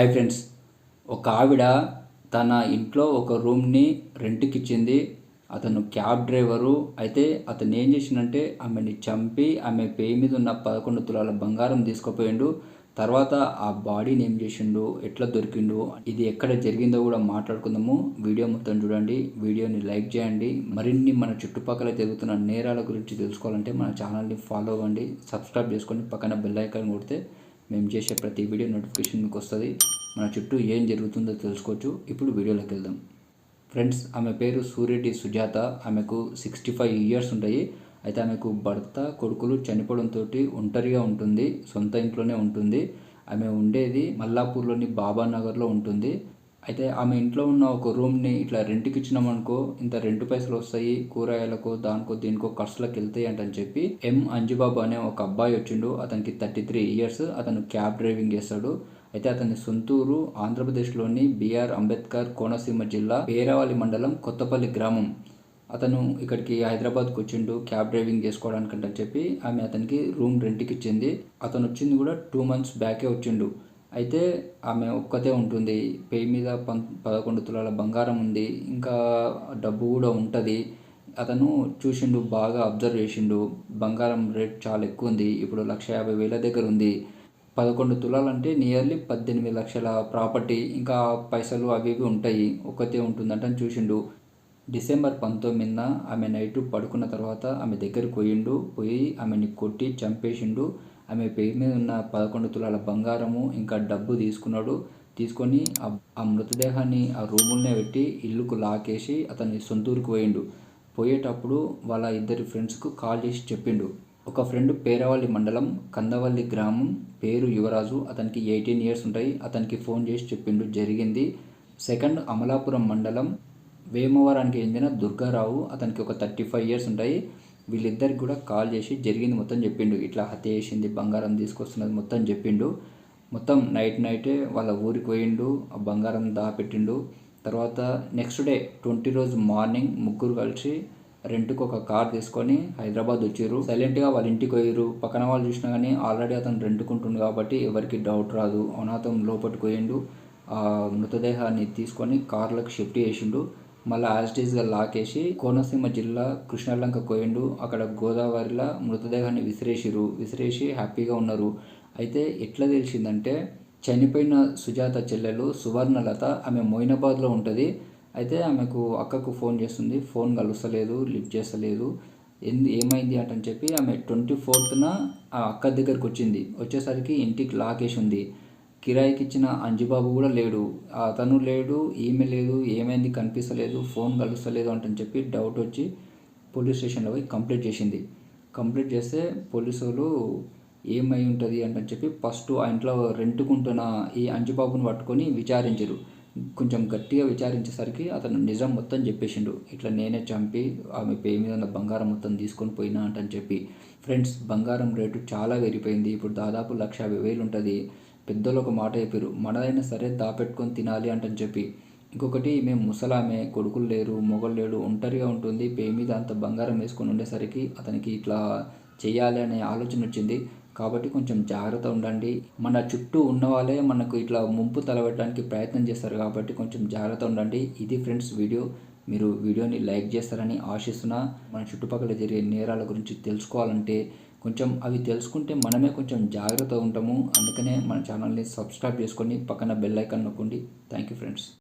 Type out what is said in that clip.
Hi friends. ఒక ఆవిడ తన ఇంట్లో ఒక రూమ్ని రెంట్కి ఇచ్చింది అతను క్యాబ్ డ్రైవరు. అయితే అతను ఏం చేసిందంటే ఆమెని చంపి ఆమె పేయి మీద ఉన్న పదకొండు తులాల బంగారం తీసుకుపోయిండు. తర్వాత ఆ బాడీని ఏం చేసిండు ఎట్లా దొరికిండు ఇది ఎక్కడ జరిగిందో కూడా మాట్లాడుకుందాము. వీడియో మొత్తం చూడండి. వీడియోని లైక్ చేయండి. మరిన్ని మన చుట్టుపక్కల జరుగుతున్న నేరాల గురించి తెలుసుకోవాలంటే మన ఛానల్ని ఫాలో అవ్వండి. సబ్స్క్రైబ్ చేసుకొని పక్కన బెల్ ఐకాన్ కొడితే మేము చేసే ప్రతి వీడియో నోటిఫికేషన్ మీకు వస్తుంది. మన చుట్టూ ఏం జరుగుతుందో తెలుసుకోవచ్చు. ఇప్పుడు వీడియోలోకి వెళ్దాం. ఫ్రెండ్స్ ఆమె పేరు సూర్యటి సుజాత. ఆమెకు సిక్స్టీ ఫైవ్ ఇయర్స్ ఉంటాయి. అయితే ఆమెకు భర్త కొడుకులు చనిపోవడంతో ఒంటరిగా ఉంటుంది. సొంత ఇంట్లోనే ఉంటుంది. ఆమె ఉండేది మల్లాపూర్లోని బాబానగర్లో ఉంటుంది. అయితే ఆమె ఇంట్లో ఉన్న ఒక రూమ్ని ఇట్లా రెంట్కి ఇచ్చినామనుకో ఇంత రెంట్ పైసలు వస్తాయి కూరగాయలకు దానికో దీనికో ఖర్చులకు వెళ్తాయి అంటని చెప్పి ఎం అంజుబాబు అనే ఒక అబ్బాయి వచ్చిండు. అతనికి థర్టీ త్రీ ఇయర్స్. అతను క్యాబ్ డ్రైవింగ్ చేస్తాడు. అయితే అతని సొంతూరు ఆంధ్రప్రదేశ్లోని బిఆర్ అంబేద్కర్ కోనసీమ జిల్లా పేరావళి మండలం కొత్తపల్లి గ్రామం. అతను ఇక్కడికి హైదరాబాద్కి వచ్చిండు క్యాబ్ డ్రైవింగ్ చేసుకోవడానికి అని చెప్పి ఆమె అతనికి రూమ్ రెంట్కి ఇచ్చింది. అతను వచ్చింది కూడా టూ మంత్స్ బ్యాకే వచ్చిండు. అయితే ఆమె ఒక్కతే ఉంటుంది. పేయి మీద పం పదకొండు తులాల బంగారం ఉంది. ఇంకా డబ్బు కూడా ఉంటుంది. అతను చూసిండు బాగా అబ్జర్వ్ చేసిండు. బంగారం రేట్ చాలా ఎక్కువ ఉంది. ఇప్పుడు లక్ష యాభై వేల దగ్గర ఉంది. పదకొండు తులాలు అంటే నియర్లీ పద్దెనిమిది లక్షల ప్రాపర్టీ. ఇంకా పైసలు అవి ఇవి ఉంటాయి. ఒక్కతే ఉంటుందంట చూసిండు. డిసెంబర్ పంతొమ్మిదిన ఆమె నైట్ పడుకున్న తర్వాత ఆమె దగ్గరికి పోయిండు. పోయి ఆమెని కొట్టి చంపేసిండు. ఆమె పేరు మీద ఉన్న పదకొండు తులాల బంగారము ఇంకా డబ్బు తీసుకున్నాడు. తీసుకొని ఆ మృతదేహాన్ని ఆ రూములనే పెట్టి ఇల్లుకు లాకేసి అతన్ని సొంతూరుకు పోయిండు. పోయేటప్పుడు వాళ్ళ ఇద్దరి ఫ్రెండ్స్కు కాల్ చేసి చెప్పిండు. ఒక ఫ్రెండ్ పేరవల్లి మండలం కందవల్లి గ్రామం పేరు యువరాజు. అతనికి ఎయిటీన్ ఇయర్స్ ఉంటాయి. అతనికి ఫోన్ చేసి చెప్పిండు. జరిగింది. సెకండ్ అమలాపురం మండలం వేమవరానికి చెందిన దుర్గారావు. అతనికి ఒక థర్టీ ఫైవ్ ఇయర్స్ ఉంటాయి. వీళ్ళిద్దరికి కూడా కాల్ చేసి జరిగింది మొత్తం చెప్పిండు. ఇట్లా హత్య చేసింది బంగారం తీసుకొస్తున్నది మొత్తం చెప్పిండు. మొత్తం నైట్ నైటే వాళ్ళ ఊరికి పోయిండు ఆ బంగారం దాపెట్టిండు. తర్వాత నెక్స్ట్ డే ట్వంటీ రోజు మార్నింగ్ ముగ్గురు కలిసి రెంట్కి ఒక కార్ తీసుకొని హైదరాబాద్ వచ్చారు సైలెంట్గా వాళ్ళ ఇంటికి పోయారు పక్కన వాళ్ళు చూసినా కానీ ఆల్రెడీ అతను రెంట్కుంటుండు కాబట్టి ఎవరికి డౌట్ రాదు. అనాథం లోపలికి పోయిండు. ఆ మృతదేహాన్ని తీసుకొని కార్లకు షిఫ్ట్ చేసిండు. మళ్ళీ యాజ్టీస్గా లాకేసి కోనసీమ జిల్లా కృష్ణలంక కోయండు అక్కడ గోదావరిలో మృతదేహాన్ని విసిరేసిరు విసిరేసి హ్యాపీగా ఉన్నారు. అయితే ఎట్లా తెలిసిందంటే చనిపోయిన సుజాత చెల్లెలు సువర్ణలత ఆమె మొయినాబాద్లో ఉంటుంది. అయితే ఆమెకు అక్కకు ఫోన్ చేస్తుంది. ఫోన్ కలుస్తలేదు లిఫ్ట్ చేస్తలేదు. ఎందు ఏమైంది అని చెప్పి ఆమె ట్వంటీ ఫోర్త్న ఆ అక్క దగ్గరికి వచ్చింది. వచ్చేసరికి ఇంటికి లాకేసి ఉంది. కిరాయికి ఇచ్చిన అంజుబాబు కూడా లేడు. అతను లేడు ఈమె లేదు ఏమైంది కనిపిస్తలేదు ఫోన్ కలుస్తలేదు అంటని చెప్పి డౌట్ వచ్చి పోలీస్ స్టేషన్లో పోయి కంప్లీట్ చేసింది. కంప్లీట్ చేస్తే పోలీసు వాళ్ళు ఏమై ఉంటుంది అంటని చెప్పి ఫస్ట్ ఆ ఇంట్లో రెంట్కుంటున్న ఈ అంజుబాబుని పట్టుకొని విచారించరు. కొంచెం గట్టిగా విచారించేసరికి అతను నిజం మొత్తం చెప్పేసిండు. ఇట్లా నేనే చంపి ఆమె పే మీద ఉన్న బంగారం మొత్తం తీసుకొని పోయినా అంటని చెప్పి. ఫ్రెండ్స్ బంగారం రేటు చాలా పెరిగిపోయింది. ఇప్పుడు దాదాపు లక్ష యాభై వేలు ఉంటుంది పెద్దలు ఒక మాట చెప్పారు మనదైనా సరే దాపెట్టుకొని తినాలి అంటని చెప్పి. ఇంకొకటి మేము ముసలామే కొడుకులు లేరు మొగలు లేడు ఒంటరిగా ఉంటుంది పేయి మీద అంత బంగారం వేసుకొని ఉండేసరికి అతనికి ఇట్లా చేయాలి అనే ఆలోచన వచ్చింది. కాబట్టి కొంచెం జాగ్రత్త ఉండండి. మన చుట్టూ ఉన్న వాళ్ళే మనకు ఇట్లా ముంపు తలబెట్టడానికి ప్రయత్నం చేస్తారు. కాబట్టి కొంచెం జాగ్రత్త ఉండండి. ఇది ఫ్రెండ్స్ వీడియో. మీరు వీడియోని లైక్ చేస్తారని ఆశిస్తున్నా. మన చుట్టుపక్కల జరిగే నేరాల గురించి తెలుసుకోవాలంటే కొంచెం అవి తెలుసుకుంటే మనమే కొంచెం జాగ్రత్తగా ఉంటాము. అందుకనే మన ఛానల్ని సబ్స్క్రైబ్ చేసుకొని పక్కన బెల్ ఐకాన్ నొక్కండి. Thank you friends